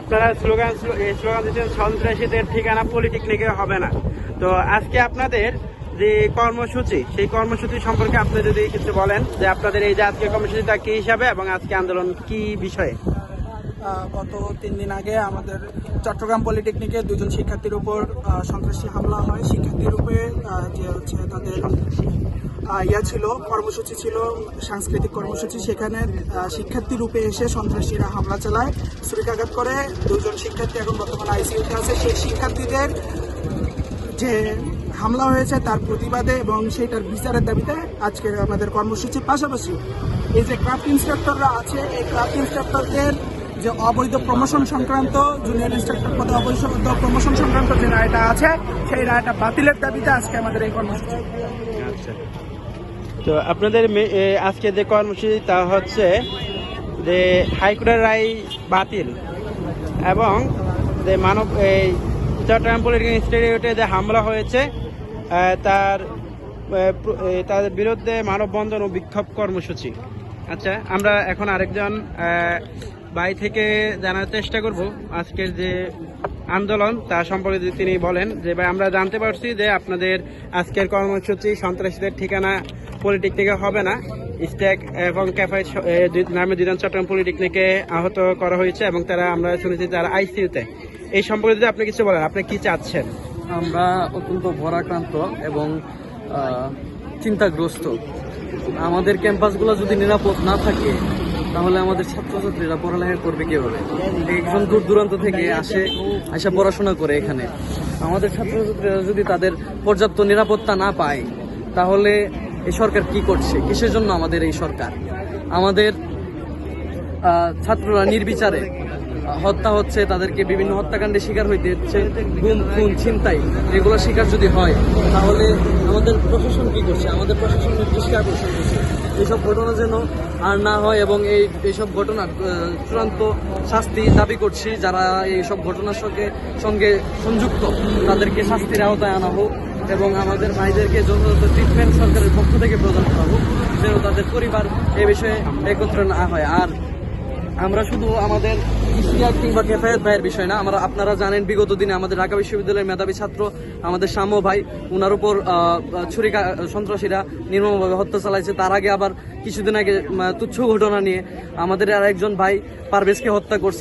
আপনারা slogan slogan দিচ্ছেন, সন্ত্রাসীদের ঠিকানা পলিটেকনিকে হবে না। তো আজকে আপনাদের যে কর্মসূচি, সেই কর্মসূচি সম্পর্কে আপনি যদি কিছু বলেন, যে আপনাদের এই যে আজকে কর্মসূচিটা কি হিসাবে এবং আজকে আন্দোলন কি বিষয়ে? গত তিন দিন আগে আমাদের চট্টগ্রাম পলিটেকনিকে দুজন শিক্ষার্থীর উপর সন্ত্রাসী হামলা হয়। শিক্ষার্থীর উপরে যে হচ্ছে তাদের ইয়া ছিল, কর্মসূচি ছিল, সাংস্কৃতিক কর্মসূচি। সেখানে শিক্ষার্থী রূপে এসে সন্ত্রাসীরা হামলা চালায়, ছুরিকাঘাত করে। দুজন শিক্ষার্থী এখন বর্তমানে আইসিইউতে আছে। সেই শিক্ষার্থীদের যে হামলা হয়েছে তার প্রতিবাদে এবং সেটার বিচারের দাবিতে আজকে আমাদের কর্মসূচির পাশাপাশি এই যে ক্রাফট ইন্সট্রাক্টররা আছে, এই ক্রাফট ইনস্ট্রাক্টরদের যে অবৈধ প্রমোশন সংক্রান্ত, জুনিয়র ইনস্ট্রাক্টর পদে অবৈধ প্রমোশন সংক্রান্ত যে রায়টা আছে, সেই রায়টা বাতিলের দাবিতে আজকে আমাদের এই কর্মসূচি। তো আপনাদের আজকে যে কর্মসূচি তা হচ্ছে যে হাইকোর্টের রায় বাতিল এবং যে মানব এই চট্টগ্রাম পলিটিক্যাল ইনস্টিটিউটে যে হামলা হয়েছে তার তাদের বিরুদ্ধে মানববন্ধন ও বিক্ষোভ কর্মসূচি। আচ্ছা আমরা এখন আরেকজন বাই থেকে জানার চেষ্টা করব আজকের যে আন্দোলন, তা সম্পর্কে তিনি বলেন যে, ভাই, আমরা জানতে পারছি যে আপনাদের আজকের কর্মসূচি সন্ত্রাসীদের ঠিকানা পলিটেকনিকে হবে না। স্ট্যাক এবং ক্যাফাই নামে দুজন চট্টগ্রাম পলিটেকনিকে আহত করা হয়েছে এবং তারা আমরা শুনেছি তারা আইসিইউতে। এই সম্পর্কে যদি আপনি কিছু বলেন, আপনি কি চাচ্ছেন? আমরা অত্যন্ত ভরাক্রান্ত এবং চিন্তাগ্রস্ত। আমাদের ক্যাম্পাসগুলো যদি নিরাপদ না থাকে, তাহলে আমাদের ছাত্রছাত্রীরা পড়ালেখা করবে কীভাবে? একজন দূর দূরান্ত থেকে আসে, আসা পড়াশোনা করে এখানে। আমাদের ছাত্রছাত্রীরা যদি তাদের পর্যাপ্ত নিরাপত্তা না পায়, তাহলে এই সরকার কি করছে? কিসের জন্য আমাদের এই সরকার? আমাদের ছাত্ররা নির্বিচারে হত্যা হচ্ছে, তাদেরকে বিভিন্ন হত্যাকাণ্ডে শিকার হইতে হচ্ছে, গুম, খুন, ছিনতাই, এগুলো শিকার যদি হয়, তাহলে আমাদের প্রশাসন কি করছে? আমাদের প্রশাসনের দৃষ্টি আকর্ষণ করছে? এইসব ঘটনা যেন আর না হয় এবং এই এইসব ঘটনার চূড়ান্ত শাস্তি দাবি করছি যারা এইসব ঘটনার সঙ্গে সঙ্গে সংযুক্ত, তাদেরকে শাস্তির আওতায় আনা হোক এবং আমাদের ভাইদেরকে যথাযথ ট্রিটমেন্ট সরকারের পক্ষ থেকে প্রদান করা হোক, যেন তাদের পরিবার এ বিষয়ে একত্র না হয়। আর আমরা শুধু আমাদের কিংবা কেফায়েত ভাইয়ের বিষয় না, আমরা আপনারা জানেন বিগত দিনে আমাদের ঢাকা বিশ্ববিদ্যালয়ের মেধাবী ছাত্র আমাদের সাম্য ভাই ওনার উপর ছুরি সন্ত্রাসীরা নির্মমভাবে হত্যা চালাইছে। তার আগে আবার কিছুদিন আগে তুচ্ছ ঘটনা নিয়ে আমাদের আর একজন ভাই পারভেজকে হত্যা করছে।